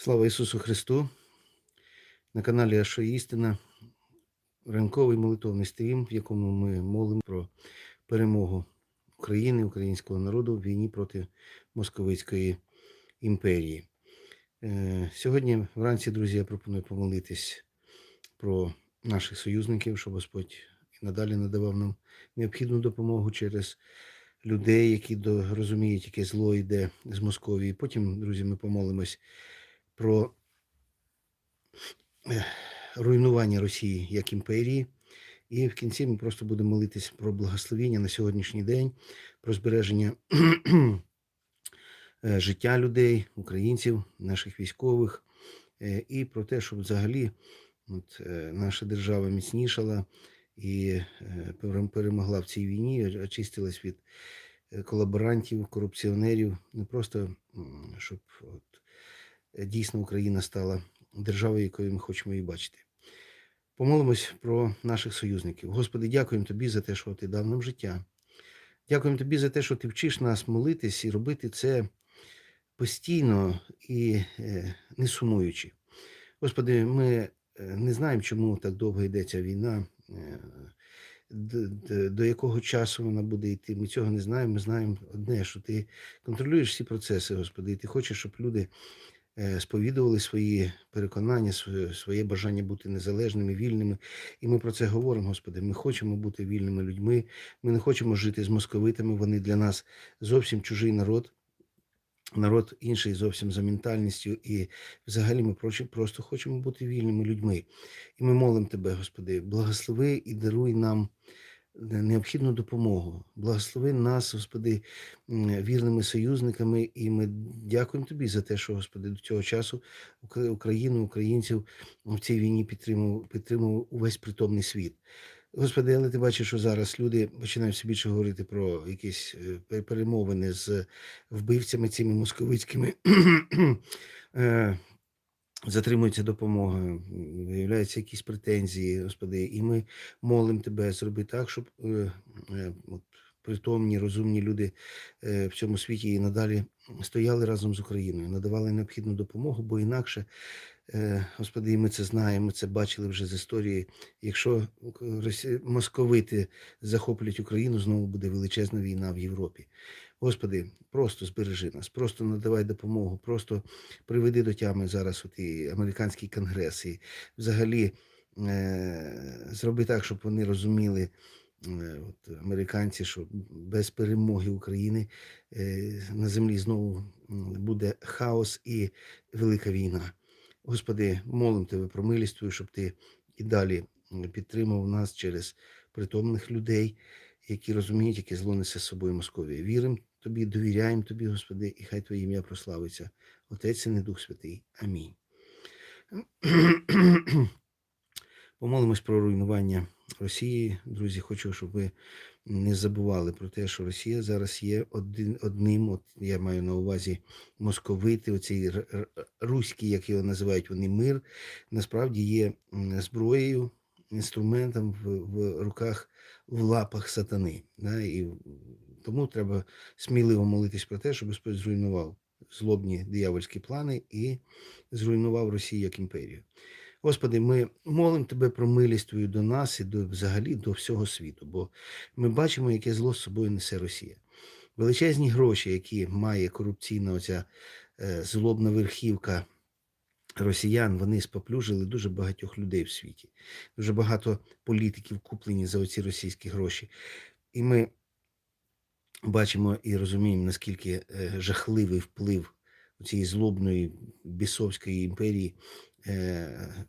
Слава Ісусу Христу! На каналі Аша Істина ранковий молитовний стрім, в якому ми молимо про перемогу України, українського народу в війні проти Московицької імперії. Е, Сьогодні вранці, друзі, я пропоную помолитись про наших союзників, щоб Господь і надалі надавав нам необхідну допомогу через людей, які розуміють, яке зло йде з Московії. Потім, друзі, ми помолимось про руйнування Росії як імперії. І в кінці ми просто будемо молитись про благословення на сьогоднішній день, про збереження е, життя людей, українців, наших військових, е, і про те, щоб взагалі от, е, наша держава міцнішала і перемогла в цій війні, очистилась від колаборантів, корупціонерів, не просто щоб от, дійсно Україна стала державою, якою ми хочемо її бачити. Помолимось про наших союзників. Господи, дякуємо Тобі за те, що Ти дав нам життя. Дякуємо Тобі за те, що Ти вчиш нас молитись і робити це постійно і е, не сумуючи. Господи, ми е, не знаємо, чому так довго йде ця війна, е, до якого часу вона буде йти. Ми цього не знаємо. Ми знаємо одне, що ти контролюєш всі процеси, Господи, і ти хочеш, щоб люди е, сповідували свої переконання, своє, бажання бути незалежними, вільними. І ми про це говоримо, Господи. Ми хочемо бути вільними людьми. Ми не хочемо жити з московитами. Вони для нас зовсім чужий народ. Народ інший зовсім за ментальністю, і взагалі ми просто хочемо бути вільними людьми. І ми молимо Тебе, Господи, благослови і даруй нам необхідну допомогу. Благослови нас, Господи, вірними союзниками. І ми дякуємо Тобі за те, що, Господи, до цього часу Україну, українців в цій війні підтримував, підтримував увесь притомний світ. Господи, але ти бачиш, що зараз люди починають все більше говорити про якісь е, перемовини з вбивцями цими московицькими. Е, Затримується допомога, виявляються якісь претензії, Господи, і ми молимо Тебе, зроби так, щоб е, е, от, притомні, розумні люди е, в цьому світі і надалі стояли разом з Україною, надавали необхідну допомогу, бо інакше, е, Господи, і ми це знаємо, це бачили вже з історії. Якщо росі- московити захоплять Україну, знову буде величезна війна в Європі. Господи, просто збережи нас, просто надавай допомогу, просто приведи до тями зараз от і американський конгрес, і взагалі е- зроби так, щоб вони розуміли, е, от, американці, що без перемоги України е- на землі знову буде хаос і велика війна. Господи, молим Тебе про милість Твою, щоб Ти і далі підтримав нас через притомних людей, які розуміють, яке зло несе з собою Московія. Віримо Тобі, довіряємо Тобі, Господи, і хай Твоє ім'я прославиться. Отець і Дух Святий. Амінь. Помолимось про руйнування Росії. Друзі, хочу, щоб ви не забували про те, що Росія зараз є один, одним, от я маю на увазі московити, оцей руський, як його називають вони мир, насправді є зброєю, інструментом в, в руках, в лапах сатани. Да? І тому треба сміливо молитись про те, щоб Господь зруйнував злобні диявольські плани і зруйнував Росію як імперію. Господи, ми молимо Тебе про милість Твою до нас і до взагалі до всього світу, бо ми бачимо, яке зло з собою несе Росія. Величезні гроші, які має корупційна оця е, злобна верхівка росіян, вони споплюжили дуже багатьох людей в світі. Дуже багато політиків куплені за оці російські гроші. І ми бачимо і розуміємо, наскільки е, жахливий вплив цієї злобної бісовської імперії, е,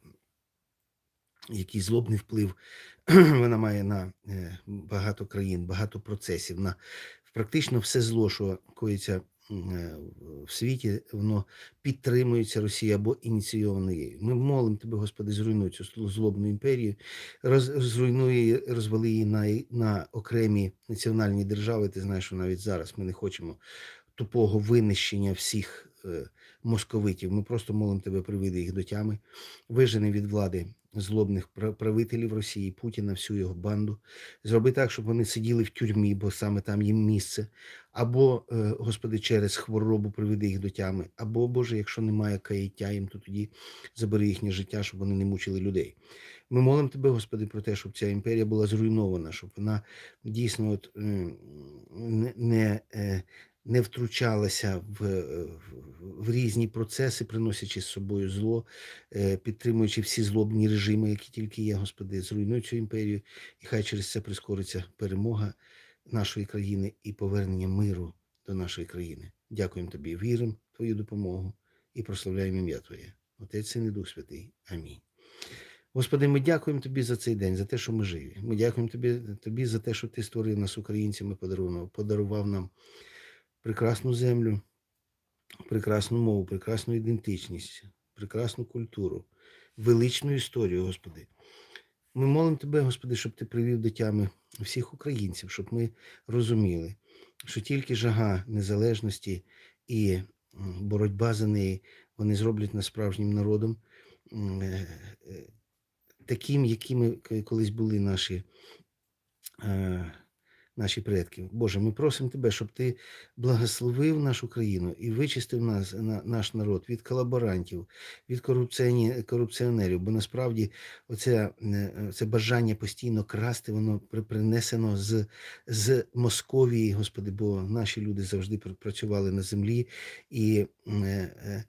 який злобний вплив вона має на е, багато країн, багато процесів, на практично все зло, що коїться в світі, воно підтримується Росією або ініційовано її. Ми молимо тебе, Господи, зруйнуй цю злобну імперію, роз, зруйнуй розвали її на, на окремі національні держави. Ти знаєш, що навіть зараз ми не хочемо тупого винищення всіх е, московитів. Ми просто молимо тебе, приведи їх до тями, вижени від влади злобних правителів Росії, Путіна, всю його банду. Зроби так, щоб вони сиділи в тюрмі, бо саме там їм місце. Або, е, Господи, через хворобу приведи їх до тями, або, Боже, якщо немає каяття їм, то тоді забери їхнє життя, щоб вони не мучили людей. Ми молимо Тебе, Господи, про те, щоб ця імперія була зруйнована, щоб вона дійсно от, м, не, не, втручалася в, е, в- в різні процеси, приносячи з собою зло, е, підтримуючи всі злобні режими, які тільки є, Господи, зруйнуй цю імперію, і хай через це прискориться перемога нашої країни і повернення миру до нашої країни. Дякуємо Тобі, віримо в Твою допомогу і прославляємо ім'я Твоє. Отець Син і Дух Святий. Амінь. Господи, ми дякуємо Тобі за цей день, за те, що ми живі. Ми дякуємо Тобі, тобі за те, що Ти створив нас українцями, подарував, подарував нам прекрасну землю, прекрасну мову, прекрасну ідентичність, прекрасну культуру, величну історію, Господи. Ми молимо Тебе, Господи, щоб Ти привів до тями всіх українців, щоб ми розуміли, що тільки жага незалежності і боротьба за неї вони зроблять нас справжнім народом, е, е, таким, якими колись були наші, е, наші предки. Боже, ми просимо Тебе, щоб Ти благословив нашу країну і вичистив нас, на, наш народ від колаборантів, від корупціонерів, бо насправді оце, е, це бажання постійно красти, воно принесено з, з Московії, Господи, бо наші люди завжди працювали на землі і е, е,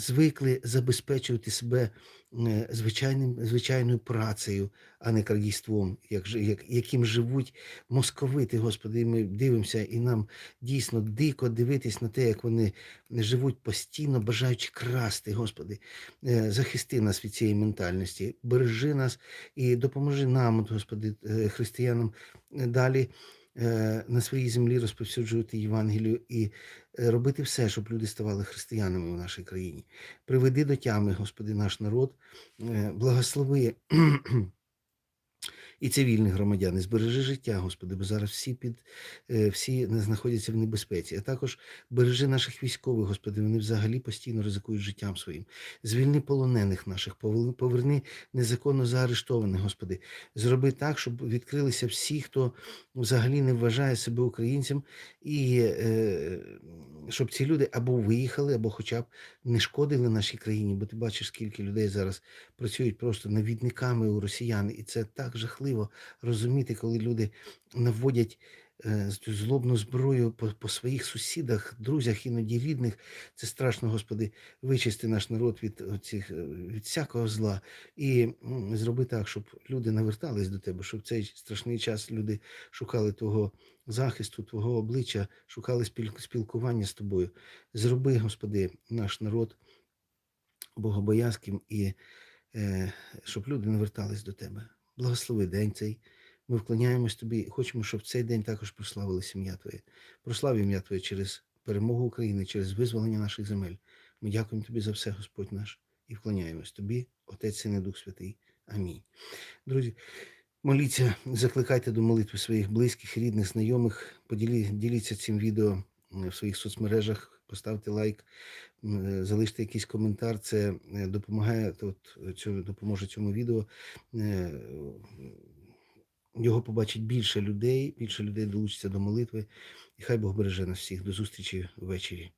звикли забезпечувати себе е, звичайним, звичайною працею, а не крадійством, як, як, яким живуть московити, Господи, і ми дивимося, і нам дійсно дико дивитись на те, як вони живуть постійно, бажаючи красти, Господи. Е, Захисти нас від цієї ментальності, бережи нас і допоможи нам, Господи, е, християнам далі на своїй землі розповсюджувати Євангелію і е, робити все, щоб люди ставали християнами в нашій країні. Приведи до тями, Господи, наш народ, е, благослови. І цивільних громадян, і збережи життя, Господи, бо зараз всі під е, всі не знаходяться в небезпеці. А також бережи наших військових, Господи, вони взагалі постійно ризикують життям своїм. Звільни полонених наших, поверни незаконно заарештованих, Господи. Зроби так, щоб відкрилися всі, хто взагалі не вважає себе українцем, і е, щоб ці люди або виїхали, або хоча б не шкодили нашій країні, бо ти бачиш, скільки людей зараз працюють просто навідниками у росіян, і це так жахливо розуміти, коли люди наводять е, злобну зброю по, по своїх сусідах, друзях, іноді рідних. Це страшно, Господи, вичисти наш народ від цих від всякого зла і зроби так, щоб люди навертались до тебе, щоб в цей страшний час люди шукали Твого захисту, Твого обличчя, шукали спілкування з тобою. Зроби, Господи, наш народ богобоязким і е, щоб люди не вертались до тебе. Благослови день цей. Ми вклоняємось тобі і хочемо, щоб цей день також прославили ім'я Твоє. Прослав ім'я Твоє через перемогу України, через визволення наших земель. Ми дякуємо тобі за все, Господь наш, і вклоняємось тобі, Отець Син і Дух Святий. Амінь. Друзі, моліться, закликайте до молитви своїх близьких, рідних, знайомих. Поділі, діліться цим відео в своїх соцмережах, поставте лайк, е, залиште якийсь коментар. Це е, допомагає от, цьому, допоможе цьому відео. е, Його побачить більше людей, більше людей долучиться до молитви. І хай Бог береже нас всіх. До зустрічі ввечері.